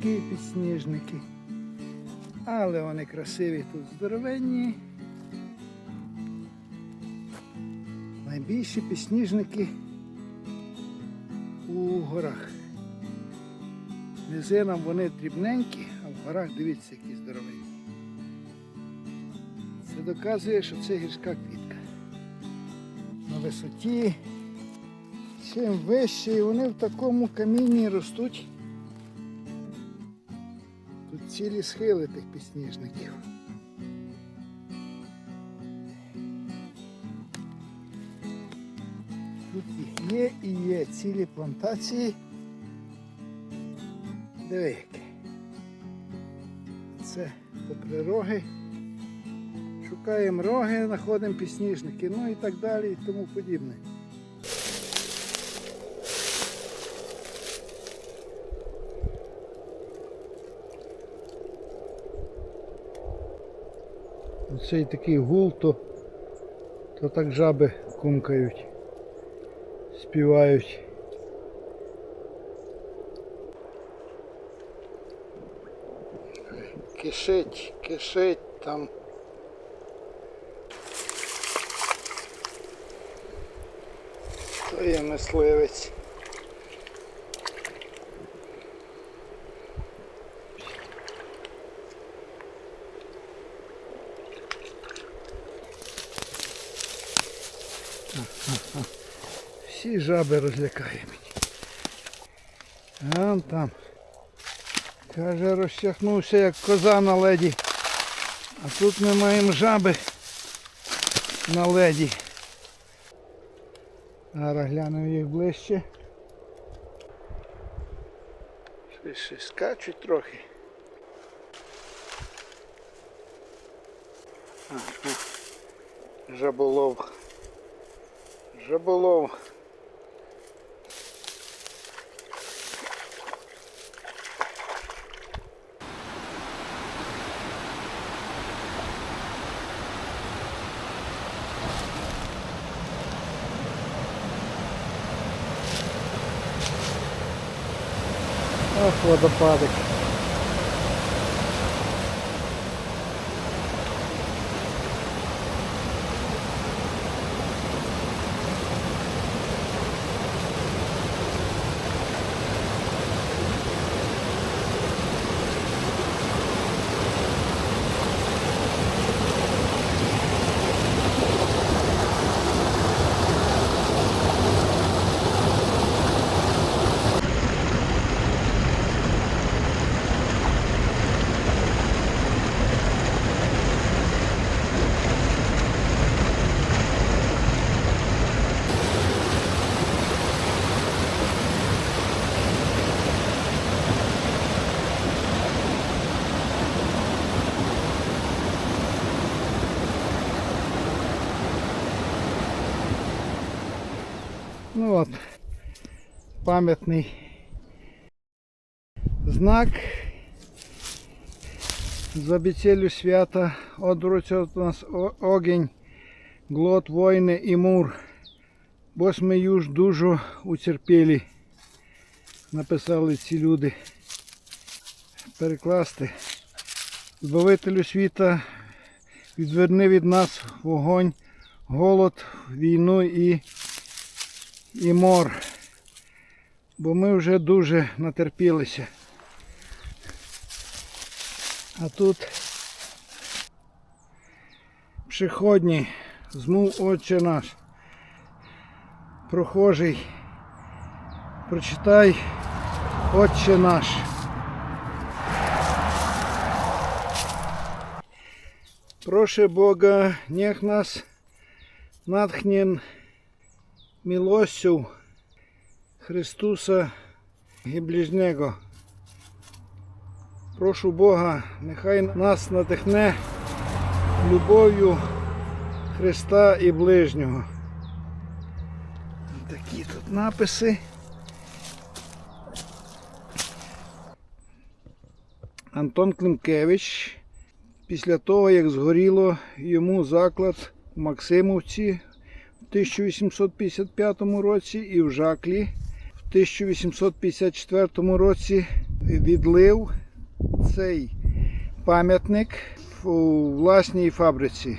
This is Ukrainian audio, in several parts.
підсніжники і підсніжники. Але вони красиві тут здоровенні. Найбільші підсніжники у горах. Низинам вони дрібненькі, а в горах дивіться, які здоровенні. Це доказує, що це гірська квітка. На висоті. Чим вище, і вони в такому камінні ростуть. Цілі схили тих підсніжників. Тут їх є і є цілі плантації. Диви які. Це попри роги. Шукаємо роги, знаходимо підсніжники, ну і так далі і тому подібне. Оцей такий гул, то, то так жаби кумкають, співають. Кишить, кишить там. То є мисливець. Всі жаби розлякаємо. А он там. Каже, розтягнувся як коза на леді. А тут ми маємо жаби на леді. Зараз глянемо їх ближче. Щось ще скачуть трохи. Ага. Жаболов. рыболов. Ах, водопадок. Ну от, пам'ятний знак з обіцелю свята одруться у нас о- огінь, глот, войни і мур. Бо ми юж дуже утерпілі, написали ці люди. Перекласти. Збавителю світа, відверни від нас вогонь, голод, війну і і мор. Бо ми вже дуже натерпілися. А тут приходні, змов отче наш, прохожий, прочитай Отче наш. Прошу Бога, нех нас натхнен милостю Христуса і ближнього. Прошу Бога, нехай нас надихне любов'ю Христа і ближнього. Такі тут написи. Антон Климкевич. Після того, як згоріло йому заклад в Максимовці 1855 році і в Жаклі в 1854 році відлив цей пам'ятник у власній фабриці.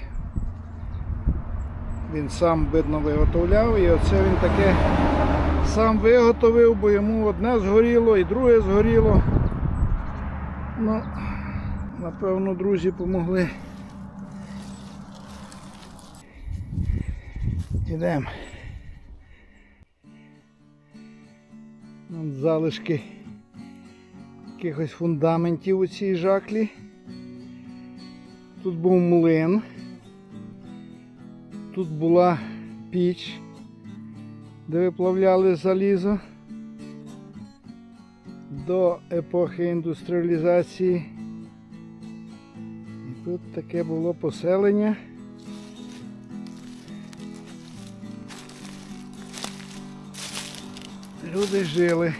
Він сам видно виготовляв і оце він таке сам виготовив, бо йому одне згоріло і друге згоріло. Ну, напевно, друзі помогли. Ідемо. Вон залишки якихось фундаментів у цій жаклі. Тут був млин. Тут була піч, де виплавляли залізо до епохи індустріалізації. І тут таке було поселення. Люди жили.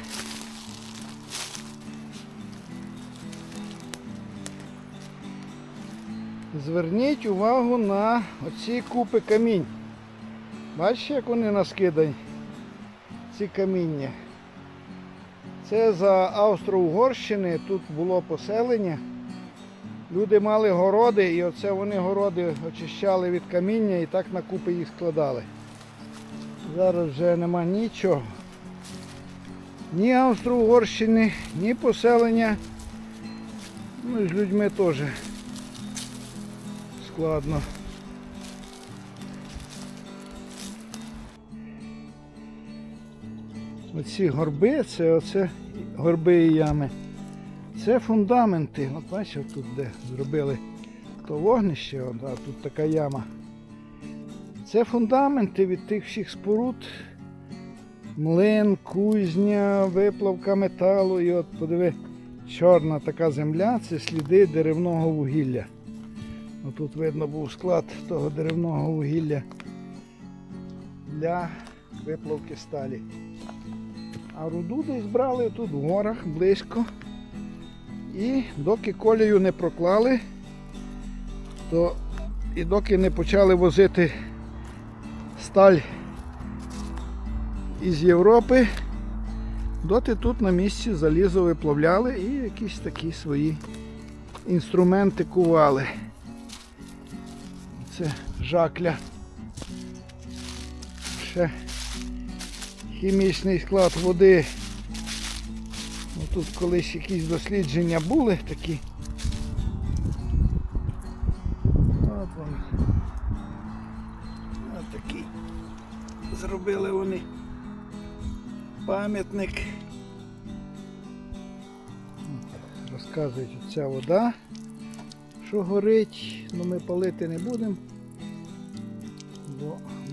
Зверніть увагу на оці купи камінь. Бачите, як вони наскидані? Ці каміння. Це за Австро-Угорщини, тут було поселення. Люди мали городи і оце вони городи очищали від каміння і так на купи їх складали. Зараз вже нема нічого. Ні Австро-Угорщини, ні поселення. Ну і з людьми теж складно. Оці горби, це оце горби і ями. Це фундаменти. От бачиш, тут де зробили то вогнище, а тут така яма. Це фундаменти від тих всіх споруд. Млин, кузня, виплавка металу. І от подиви, чорна така земля це сліди деревного вугілля. Тут видно був склад того деревного вугілля для виплавки сталі. А руду десь брали тут в горах близько. І доки колію не проклали, то і доки не почали возити сталь із Європи, доти тут на місці залізо виплавляли і якісь такі свої інструменти кували. Це жакля. Ще хімічний склад води. Ну, Тут колись якісь дослідження були такі. От вони. Ось такий. Зробили вони пам'ятник. Розказують, ця вода, що горить, ну ми палити не будемо,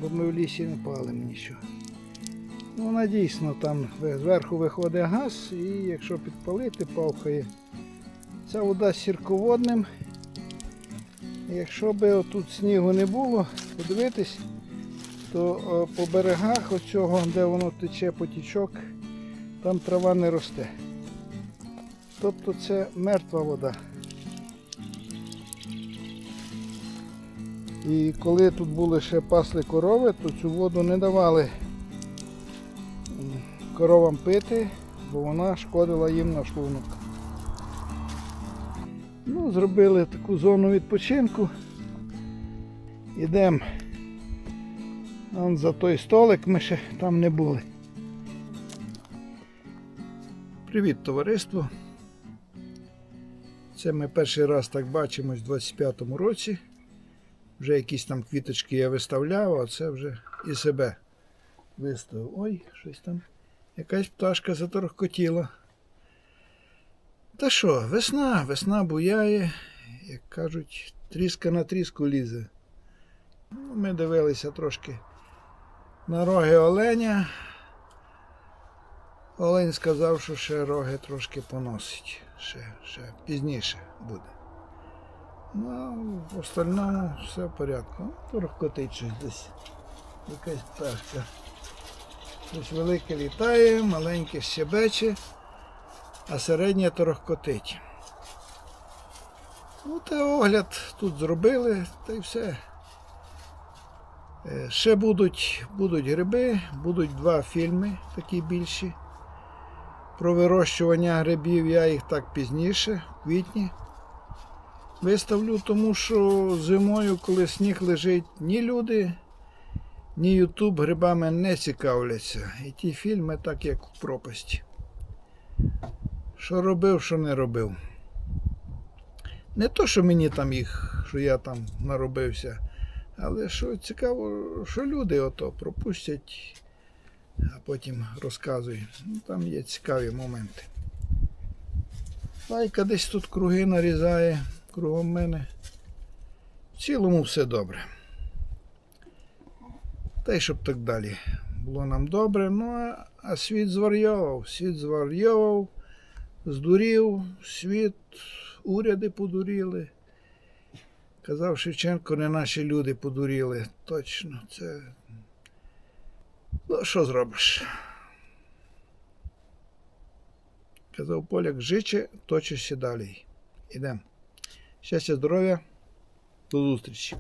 бо, ми в лісі не палимо нічого. Ну, вона дійсно там зверху виходить газ і якщо підпалити, павхає. Ця вода з сірководним. Якщо би отут снігу не було, подивитись, то по берегах оцього, де воно тече потічок, там трава не росте. Тобто це мертва вода. І коли тут були ще пасли корови, то цю воду не давали коровам пити, бо вона шкодила їм на шлунок. Ну, зробили таку зону відпочинку. Ідемо Вон за той столик ми ще там не були. Привіт, товариство. Це ми перший раз так бачимось в 25-му році. Вже якісь там квіточки я виставляв, а це вже і себе виставив. Ой, щось там. Якась пташка заторохкотіла. Та що, весна, весна буяє, як кажуть, тріска на тріску лізе. Ну, Ми дивилися трошки на роги оленя. Олень сказав, що ще роги трошки поносить. Ще, ще пізніше буде. Ну, в остальному все в порядку. Ну, Торохкотить щось десь. Якась пташка. Щось велике літає, маленьке щебече, а середнє торохкотить. Ну, та огляд тут зробили, та й все. Е, Ще будуть, будуть гриби, будуть два фільми такі більші. Про вирощування грибів я їх так пізніше, в квітні. Виставлю, тому що зимою, коли сніг лежить, ні люди, ні Ютуб грибами не цікавляться. І ті фільми так як у пропасті. Що робив, що не робив. Не то, що мені там їх, що я там наробився, але що цікаво, що люди ото пропустять, а потім розказують. Ну, там є цікаві моменти. Лайка десь тут круги нарізає кругом мене. В цілому все добре. Та й щоб так далі було нам добре. Ну а, світ зварйовав, світ зварйовав, здурів, світ, уряди подуріли. Казав Шевченко, не наші люди подуріли. Точно, це. Ну, що зробиш? Казав поляк, жиче, точишся далі. Ідемо. Щастя, здоров'я, до зустрічі.